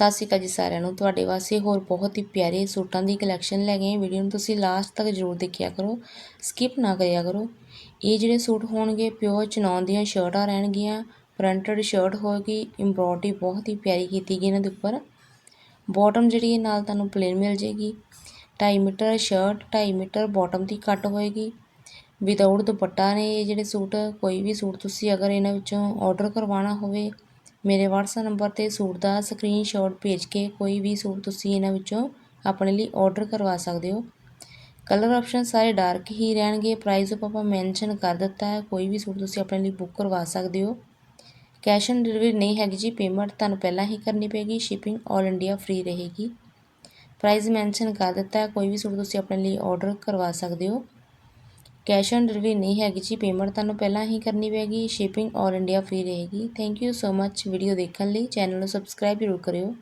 ਸਤਿ ਸ਼੍ਰੀ ਅਕਾਲ ਜੀ ਸਾਰਿਆਂ ਨੂੰ। ਤੁਹਾਡੇ ਵਾਸਤੇ ਹੋਰ ਬਹੁਤ ਹੀ ਪਿਆਰੇ ਸੂਟਾਂ ਦੀ ਕਲੈਕਸ਼ਨ ਲੈ ਗਏ ਵੀਡੀਓ ਨੂੰ ਤੁਸੀਂ ਲਾਸਟ ਤੱਕ ਜ਼ਰੂਰ ਦੇਖਿਆ ਕਰੋ। ਸਕਿਪ ਨਾ ਕਰਿਆ ਕਰੋ। ਇਹ ਜਿਹੜੇ ਸੂਟ ਹੋਣਗੇ ਪਿਓਰ ਚਨੌਨ ਦੀਆਂ ਸ਼ਰਟਾਂ ਰਹਿਣਗੀਆਂ। ਪ੍ਰਿੰਟਡ ਸ਼ਰਟ ਹੋਏਗੀ ਐਮਬ੍ਰੋਇਡਰੀ ਬਹੁਤ ਹੀ ਪਿਆਰੀ ਕੀਤੀ ਗਈ ਇਹਨਾਂ ਦੇ ਉੱਪਰ। ਬਾਟਮ ਜਿਹੜੀ ਇਹ ਨਾਲ ਤੁਹਾਨੂੰ ਪਲੇਨ ਮਿਲ ਜੇਗੀ 2.5 ਮੀਟਰ ਸ਼ਰਟ 2.5 ਮੀਟਰ ਬਾਟਮ ਦੀ ਕੱਟ ਹੋਏਗੀ। ਵਿਦਆਊਟ ਦੁਪੱਟਾ ਨੇ ਇਹ ਜਿਹੜੇ ਸੂਟ, ਕੋਈ ਵੀ ਸੂਟ ਤੁਸੀਂ ਅਗਰ ਇਹਨਾਂ ਵਿੱਚੋਂ ਆਰਡਰ ਕਰਵਾਉਣਾ ਹੋਵੇ ਮੇਰੇ ਵਟਸਐਪ ਨੰਬਰ ਤੇ ਸੂਟ ਦਾ ਸਕਰੀਨਸ਼ਾਟ ਭੇਜ ਕੇ ਕੋਈ ਵੀ ਸੂਟ ਤੁਸੀਂ ਇਹਨਾਂ ਵਿੱਚੋਂ ਆਪਣੇ ਲਈ ਔਡਰ ਕਰਵਾ ਸਕਦੇ ਹੋ। ਕਲਰ ਆਪਸ਼ਨ ਸਾਰੇ ਡਾਰਕ ਹੀ ਰਹਿਣਗੇ। ਪ੍ਰਾਈਸ ਆਪਾਂ ਮੈਂਸ਼ਨ ਕਰ ਦਿੱਤਾ ਹੈ। ਕੋਈ ਵੀ ਸੂਟ ਤੁਸੀਂ ਆਪਣੇ ਲਈ ਬੁੱਕ ਕਰਵਾ ਸਕਦੇ ਹੋ। ਕੈਸ਼ ਔਨ ਡਿਲੀਵਰੀ ਨਹੀਂ ਹੈਗੀ ਜੀ। ਪੇਮੈਂਟ ਤੁਹਾਨੂੰ ਪਹਿਲਾਂ ਹੀ ਕਰਨੀ ਪਏਗੀ। ਸ਼ਿਪਿੰਗ ਆਲ ਇੰਡੀਆ ਫ੍ਰੀ ਰਹੇਗੀ। ਪ੍ਰਾਈਸ ਮੈਂਸ਼ਨ ਕਰ ਦਿੱਤਾ ਹੈ। ਕੋਈ ਵੀ ਸੂਟ ਤੁਸੀਂ ਆਪਣੇ ਲਈ ਆਰਡਰ ਕਰਵਾ ਸਕਦੇ ਹੋ। ਕੈਸ਼ ਔਨ ਡਿਲੀਵਰੀ ਨਹੀਂ ਹੈਗੀ ਜੀ, ਪੇਮੈਂਟ ਤੁਹਾਨੂੰ ਪਹਿਲਾਂ ਹੀ ਕਰਨੀ ਪਏਗੀ, ਸ਼ਿਪਿੰਗ ਆਲ ਇੰਡੀਆ ਫ੍ਰੀ ਰਹੇਗੀ। Thank you so much video ਦੇਖਣ ਲਈ, ਚੈਨਲ ਨੂੰ ਸਬਸਕ੍ਰਾਈਬ ਜ਼ਰੂਰ ਕਰਿਓ।